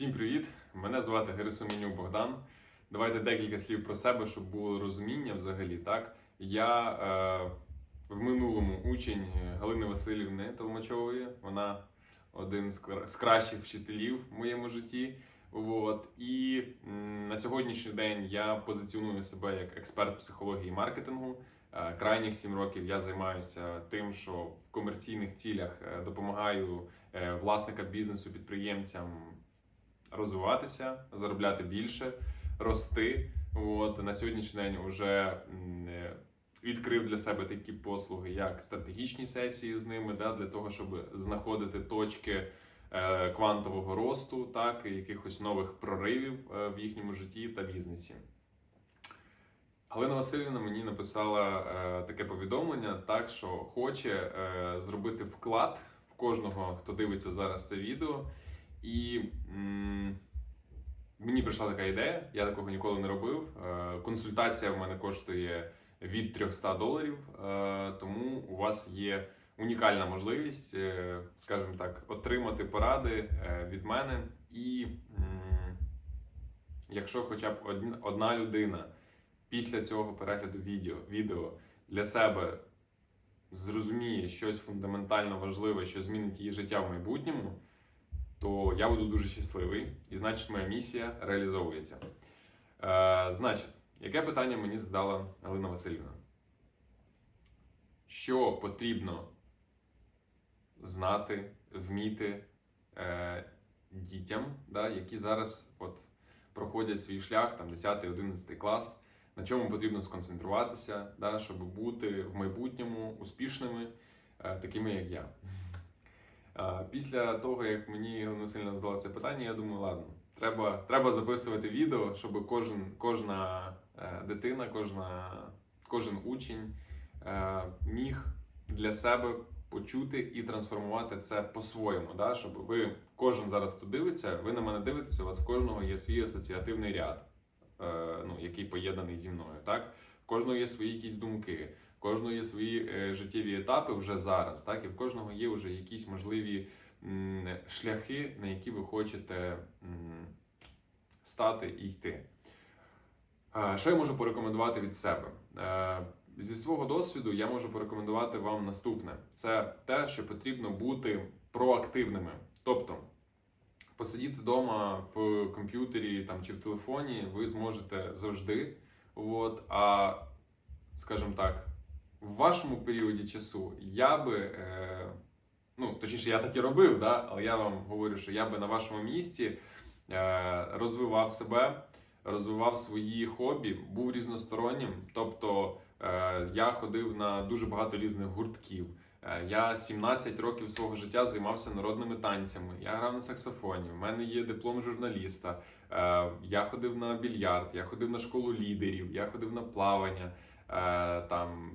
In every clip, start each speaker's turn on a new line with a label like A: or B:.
A: Всім привіт! Мене звати Герасименюк Богдан. Давайте декілька слів про себе, щоб було розуміння взагалі. Так я е, в минулому учень Галини Васильівни Толмачової. Вона один з, кра- кращих вчителів в моєму житті. От. І на сьогоднішній день я позиціоную себе як експерт психології і маркетингу. Е, Крайніх сім років я займаюся тим, що в комерційних цілях е, допомагаю е, власникам бізнесу, підприємцям розвиватися, заробляти більше, рости. От на сьогоднішній день вже е, відкрив для себе такі послуги, як стратегічні сесії з ними, да, для того, щоб знаходити точки е, квантового росту, так і якихось нових проривів е, в їхньому житті та бізнесі. Галина Васильівна мені написала таке повідомлення, так що хоче зробити вклад в кожного, хто дивиться зараз це відео. І м, мені прийшла така ідея, я такого ніколи не робив. Е, консультація в мене коштує від 300 доларів, е, тому у вас є унікальна можливість, е, скажімо так, отримати поради е, від мене. І м, якщо хоча б одн- одна людина після цього перегляду відео, відео для себе зрозуміє щось фундаментально важливе, що змінить її життя в майбутньому, то я буду дуже щасливий, і значить, моя місія реалізовується. Е, значить, яке питання мені задала Галина Васильівна? Що потрібно знати, вміти е, дітям, да, які зараз от, проходять свій шлях, там 10-11 клас, на чому потрібно сконцентруватися, да, щоб бути в майбутньому успішними, е, такими як я. Після того, як мені Галина Васильівна задала це питання, я думаю, ладно, треба, треба записувати відео, щоб кожен, кожна е, дитина, кожна, кожен учень е, міг для себе почути і трансформувати це по-своєму. Да? Щоб ви, кожен зараз хто дивиться, ви на мене дивитеся, у вас кожного є свій асоціативний ряд, е, ну, який поєднаний зі мною. Так? В кожного є свої якісь думки, кожного є свої життєві етапи вже зараз, так? і в кожного є вже якісь можливі шляхи, на які ви хочете стати і йти. Що я можу порекомендувати від себе? Е, Зі свого досвіду я можу порекомендувати вам наступне: це те, що потрібно бути проактивними. Тобто, посидіти вдома в комп'ютері там, чи в телефоні ви зможете завжди. От, а, скажімо так, в вашому періоді часу я би, е, ну, точніше, я так і робив, да? але я вам говорю, що я би на вашому місці е, розвивав себе, розвивав свої хобі, був різностороннім. Тобто е, я ходив на дуже багато різних гуртків. Е, Я 17 років свого життя займався народними танцями. Я грав на саксофоні. У мене є диплом журналіста. Я ходив на більярд, я ходив на школу лідерів, я ходив на плавання. Там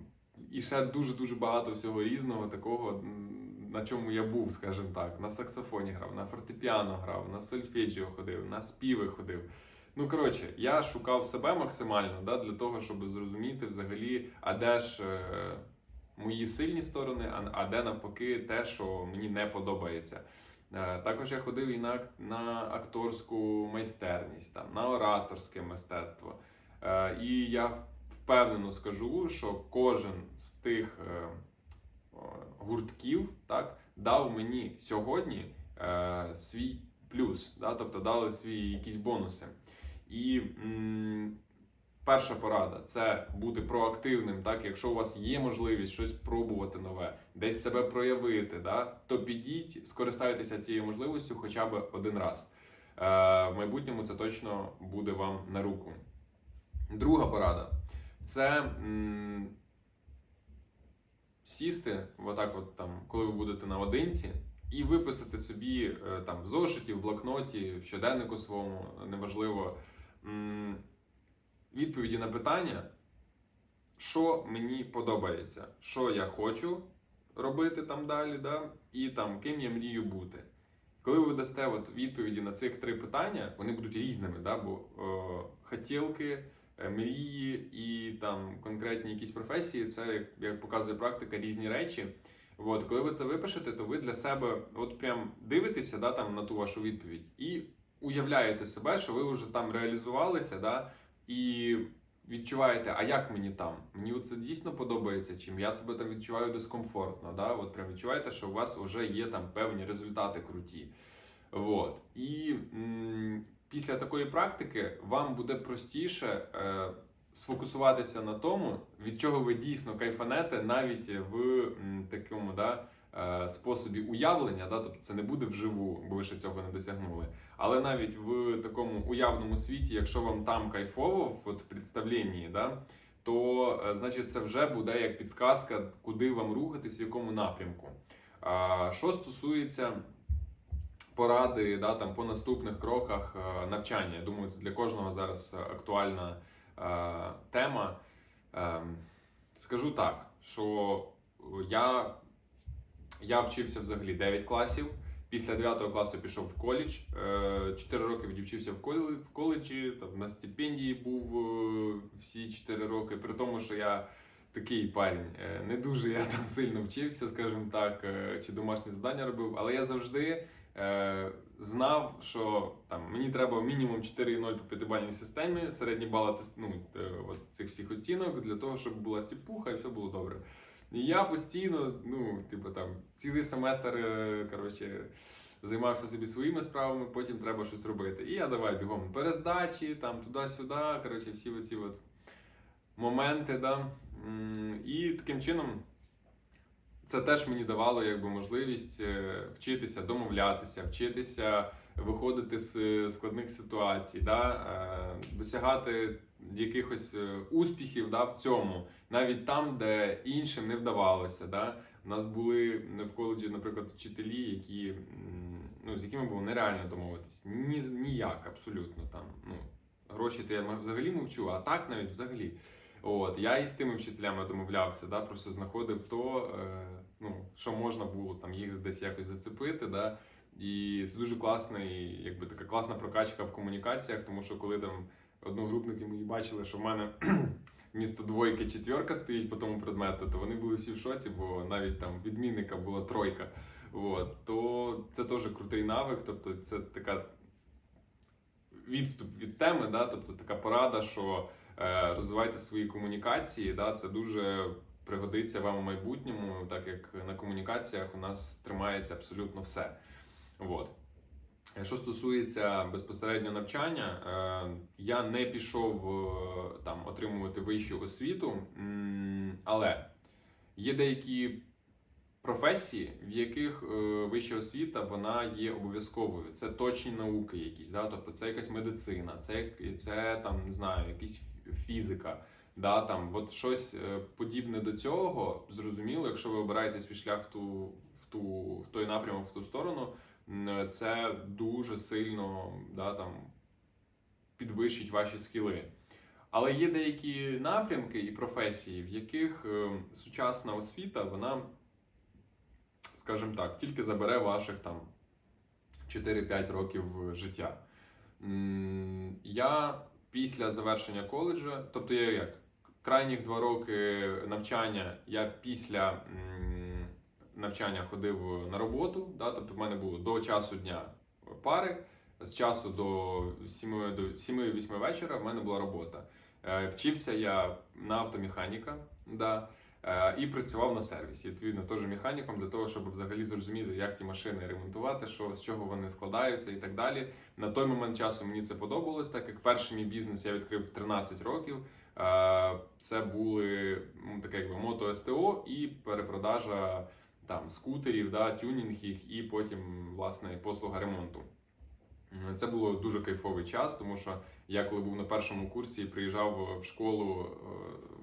A: і ще дуже дуже багато всього різного, такого на чому я був, скажімо так. На саксофоні грав, на фортепіано грав, на сольфеджіо ходив, на співи ходив. Ну коротше, я шукав себе максимально да, для того, щоб зрозуміти взагалі, а де ж е, мої сильні сторони, а, а де навпаки те, що мені не подобається. Е, Також я ходив і на, на акторську майстерність, там, на ораторське мистецтво. Е, І я впевнено скажу, що кожен з тих е, гуртків так, дав мені сьогодні е, свій плюс, да, тобто дали свої якісь бонуси. І м, перша порада це бути проактивним. Так, якщо у вас є можливість щось пробувати нове, десь себе проявити, да, то підіть, скористайтеся цією можливістю хоча б один раз. Е, в майбутньому це точно буде вам на руку. Друга порада це м, сісти, отак, от там, коли ви будете наодинці, і виписати собі е, там в зошиті, в блокноті, в щоденнику своєму, неважливо, відповіді на питання, що мені подобається, що я хочу робити там далі, да? і там ким я мрію бути. Коли ви дасте от відповіді на цих три питання, вони будуть різними, да? бо е, хотілки, мрії і там конкретні якісь професії це, як, показує практика, різні речі. От, коли ви це випишете, то ви для себе от прям дивитеся да, там, на ту вашу відповідь і уявляєте себе, що ви вже там реалізувалися, да, і відчуваєте, а як мені там? Мені це дійсно подобається, чим я себе там відчуваю дискомфортно. Да? От прям відчуваєте, що у вас вже є там певні результати круті. Вот. І м, після такої практики вам буде простіше е, сфокусуватися на тому, від чого ви дійсно кайфанете, навіть в м, такому да, е, способі уявлення, да? тобто це не буде вживу, бо ви ще цього не досягнули. Але навіть в такому уявному світі, якщо вам там кайфово, от в представленні, да, то е, значить це вже буде як підсказка, куди вам рухатись, в якому напрямку. А, Що стосується поради да, там, по наступних кроках е, навчання, я думаю, це для кожного зараз актуальна е, тема. Ем, Скажу так, що я, я вчився взагалі 9 класів. Після 9 класу пішов в коледж. 4 роки відвчився в коледжі, там, на стипендії був е, всі 4 роки, при тому, що я такий парень, е, не дуже я там сильно вчився, скажімо так, е, чи домашні завдання робив, але я завжди е, знав, що там мені треба мінімум 4,0 по п'ятибальній системі, середні бали ну, е, цих всіх оцінок для того, щоб була стіпуха і все було добре. І я постійно, ну, типу там, цілий семестр, е, коротше, займався собі своїми справами, потім треба щось робити. І я давай бігом перездачі, там туди-сюди, коротше, всі оці от моменти, да. І таким чином це теж мені давало якби можливість е, вчитися домовлятися, вчитися виходити з е, складних ситуацій, да, е, досягати якихось успіхів да, в цьому, навіть там, де іншим не вдавалося. Да. У нас були в коледжі, наприклад, вчителі, які, ну, з якими було нереально домовитись. Ні, ніяк, абсолютно там. Ну, гроші то я взагалі мовчу, а так навіть взагалі. От, я і з тими вчителями домовлявся, да, просто знаходив то, е, ну, що можна було там їх десь якось зацепити. Да, і це дуже класний, якби така класна прокачка в комунікаціях, тому що коли там одногрупники мої бачили, що в мене вмісто двойки четверка стоїть по тому предмету, то вони були всі в шоці, бо навіть там відмінника була тройка. От, то це теж крутий навик, тобто це така відступ від теми, да, тобто така порада, що розвивайте свої комунікації, да, це дуже пригодиться вам у майбутньому, так як на комунікаціях у нас тримається абсолютно все. От. Е, Що стосується безпосередньо навчання, е, я не пішов е, там отримувати вищу освіту, але є деякі професії, в яких е, вища освіта вона є обов'язковою. Це точні науки, якісь, да? тобто це якась медицина, це, це там не знаю, якась фізика. Да, там, от щось е, подібне до цього, зрозуміло, якщо ви обираєте свій шлях в ту, в ту в той напрямок, в ту сторону, це дуже сильно да, там, підвищить ваші скіли. Але є деякі напрямки і професії, в яких е, сучасна освіта, вона, скажімо так, тільки забере ваших там 4-5 років життя. Я після завершення коледжу, тобто я як крайніх два роки навчання, я після навчання ходив на роботу. Да, тобто в мене було до часу дня пари, з часу до 7 до 7-8 вечора в мене була робота. Е, Вчився я на автомеханіка, да, і працював на сервісі. Відповідно, теж механіком для того, щоб взагалі зрозуміти, як ті машини ремонтувати, що з чого вони складаються і так далі. На той момент часу мені це подобалось, так як перший мій бізнес я відкрив в 13 років. Е, Це були ну, таке якби мото СТО і перепродажа там скутерів, да, тюнінг їх, і потім власне послуга ремонту. Це було дуже кайфовий час, тому що я коли був на першому курсі приїжджав в школу, е,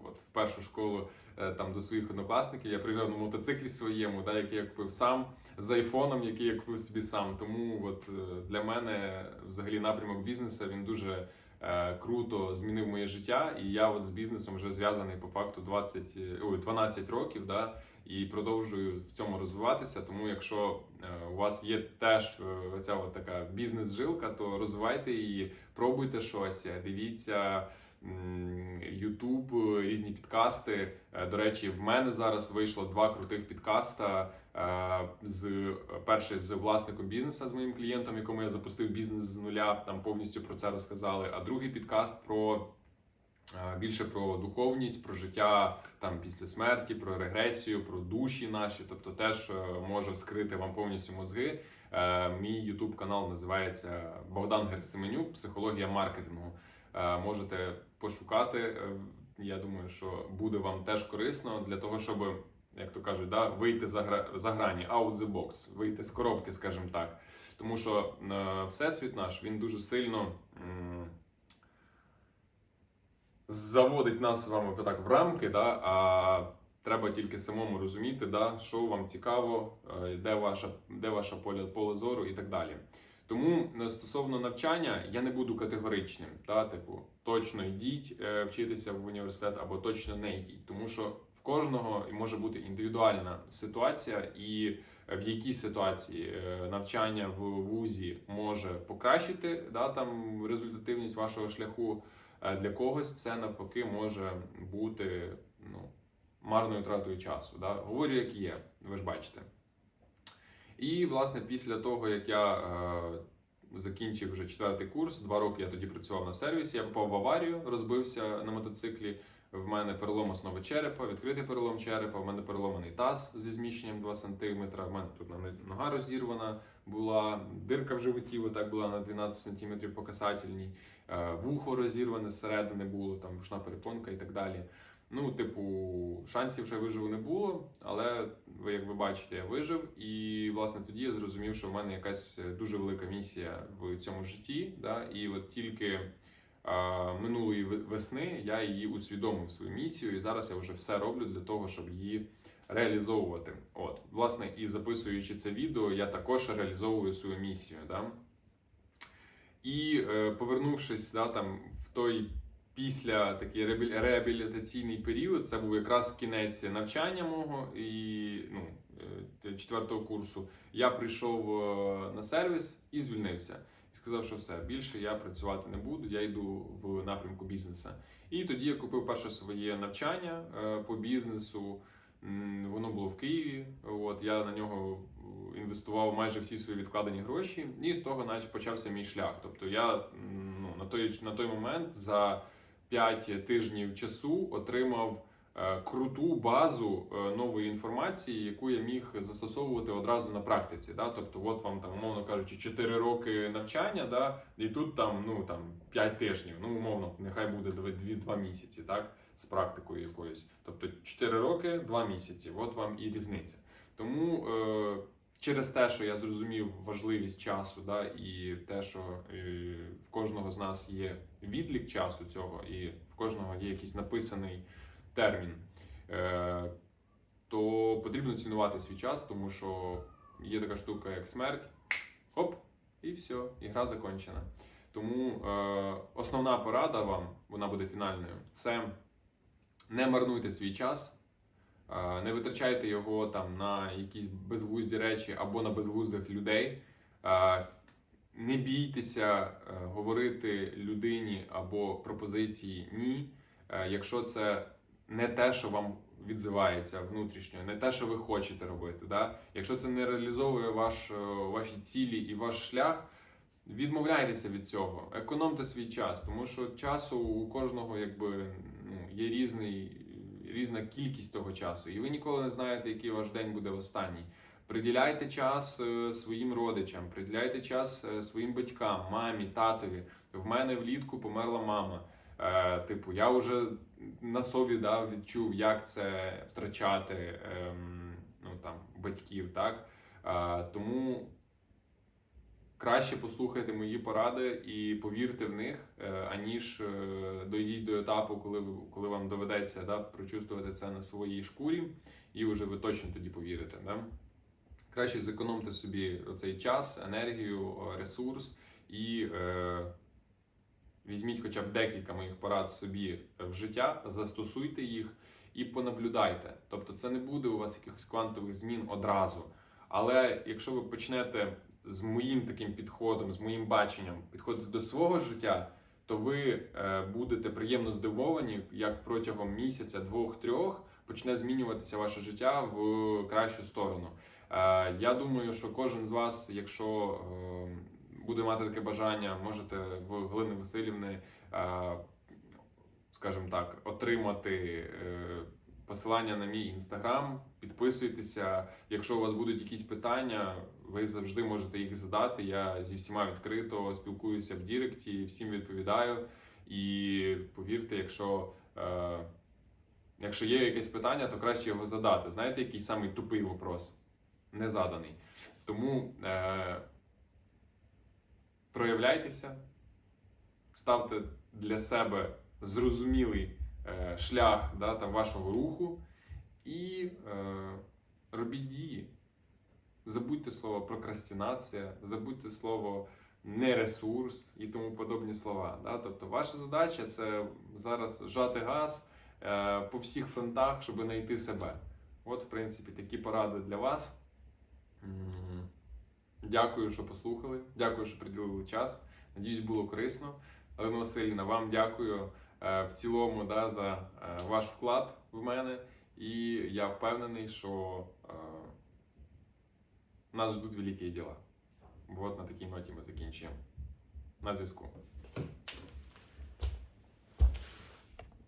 A: от в першу школу е, там до своїх однокласників, я приїжджав на мотоциклі своєму, да, який я купив сам, з айфоном, який я купив собі сам. Тому от е, для мене взагалі напрямок бізнесу він дуже е, круто змінив моє життя. І я от з бізнесом вже зв'язаний по факту 20, е, ой, 12 років. Да, і продовжую в цьому розвиватися. Тому, якщо е, у вас є теж е, ця така бізнес-жилка, то розвивайте її, пробуйте щось, е, дивіться YouTube, е, різні підкасти. Е, До речі, в мене зараз вийшло два крутих підкаста. Е, З перший з власником бізнесу, з моїм клієнтом, якому я запустив бізнес з нуля, там повністю про це розказали. А другий підкаст про більше про духовність, про життя там після смерті, про регресію, про душі наші. Тобто, теж може вскрити вам повністю мозги. Мій YouTube канал називається Богдан Герсименюк, психологія маркетингу. Можете пошукати. Е, Я думаю, що буде вам теж корисно для того, щоб, як то кажуть, да, вийти за, гра... за грані, out the box, вийти з коробки, скажімо так. Тому що е, всесвіт наш він дуже сильно м, заводить нас з вами отак в рамки, да, а треба тільки самому розуміти, да, що вам цікаво, е, де ваша, де ваша поле, поле зору і так далі. Тому е, стосовно навчання я не буду категоричним, та, типу, точно йдіть е, вчитися в університет або точно не йдіть, тому що в кожного може бути індивідуальна ситуація, і в якій ситуації е, навчання в вузі може покращити да, там, результативність вашого шляху. а Для когось це навпаки може бути ну, марною тратою часу. Да? Говорю, як є, ви ж бачите. І, власне, після того, як я е, закінчив вже четвертий курс, два роки я тоді працював на сервісі, я попав в аварію, розбився на мотоциклі. В мене перелом основи черепа, відкритий перелом черепа, в мене переломаний таз зі зміщенням 2 см, в мене тут нога розірвана була, дирка в животі отак була на 12 см по касательній, е, вухо розірване зсередини було, там рушна перепонка і так далі. Ну, типу, шансів, я виживу, не було, але ви, як ви бачите, я вижив. І власне тоді я зрозумів, що в мене якась дуже велика місія в цьому житті. Да? І от тільки а, минулої весни я її усвідомив свою місію, і зараз я вже все роблю для того, щоб її реалізовувати. От, власне, і записуючи це відео, я також реалізовую свою місію. Да? І е, повернувшись да, там, в той після такий реабілітаційний період, це був якраз кінець навчання мого і ну, е, четвертого курсу. Я прийшов е, на сервіс і звільнився. І сказав, що все, більше я працювати не буду, я йду в напрямку бізнесу. І тоді я купив перше своє навчання е, по бізнесу. Воно було в Києві. От я на нього інвестував майже всі свої відкладені гроші, і з того навіть почався мій шлях. Тобто я ну, на той на той момент за 5 тижнів часу отримав е, круту базу е, нової інформації, яку я міг застосовувати одразу на практиці. Да? Тобто, от вам там, умовно кажучи, 4 роки навчання, да? і тут там, ну, там 5 тижнів, ну умовно, нехай буде 2-2 місяці, так? З практикою якоюсь. Тобто 4 роки, 2 місяці. От вам і різниця. Тому е, через те, що я зрозумів важливість часу, да, і те, що е, в кожного з нас є відлік часу цього, і в кожного є якийсь написаний термін, е, то потрібно цінувати свій час, тому що є така штука, як смерть. Оп, і все, і гра закінчена. Тому е, основна порада вам, вона буде фінальною, це не марнуйте свій час. Е, Не витрачайте його там на якісь безглузді речі або на безглуздих людей. Е, Не бійтеся е, говорити людині або пропозиції ні, е, якщо це не те, що вам відзивається внутрішньо, не те, що ви хочете робити. Да? Якщо це не реалізовує ваш, е, ваші цілі і ваш шлях, відмовляйтеся від цього, економте свій час, тому що часу у кожного якби ну, є різний, різна кількість того часу, і ви ніколи не знаєте, який ваш день буде останній. Приділяйте час е, своїм родичам, приділяйте час е, своїм батькам, мамі, татові. В мене влітку померла мама. Е, типу, я вже на собі да, відчув, як це втрачати ем, ну, там, батьків. Так? Тому краще послухайте мої поради і повірте в них, аніж е, дойдіть до етапу, коли, коли вам доведеться да, прочувствувати це на своїй шкурі, і вже ви точно тоді повірите. Да? Краще зекономте собі цей час, енергію, е, ресурс і е, візьміть хоча б декілька моїх порад собі в життя, застосуйте їх і понаблюдайте. Тобто це не буде у вас якихось квантових змін одразу. Але якщо ви почнете з моїм таким підходом, з моїм баченням підходити до свого життя, то ви е, будете приємно здивовані, як протягом місяця, двох-трьох почне змінюватися ваше життя в кращу сторону. Е, Я думаю, що кожен з вас, якщо е, буде мати таке бажання, можете в Галини Васильівни, е, скажімо так, отримати посилання на мій інстаграм. Підписуйтеся. Якщо у вас будуть якісь питання, ви завжди можете їх задати. Я зі всіма відкрито спілкуюся в Діректі, всім відповідаю. І повірте, якщо, якщо є якесь питання, то краще його задати. Знаєте, який самий тупий вопрос? Не заданий. Тому е, проявляйтеся, ставте для себе зрозумілий е, шлях да, там, вашого руху і е, робіть дії. Забудьте слово прокрастинація, забудьте слово нересурс і тому подобні слова. Да? Тобто, ваша задача це зараз жати газ е, по всіх фронтах, щоб знайти себе. От, в принципі, такі поради для вас. Дякую, що послухали. Дякую, що приділили час. Надіюсь, було корисно. Олена Васильівна, вам дякую е, в цілому да, за е, ваш вклад в мене. І я впевнений, що е, нас ждуть великі діла. От на такій ноті ми закінчуємо. На зв'язку.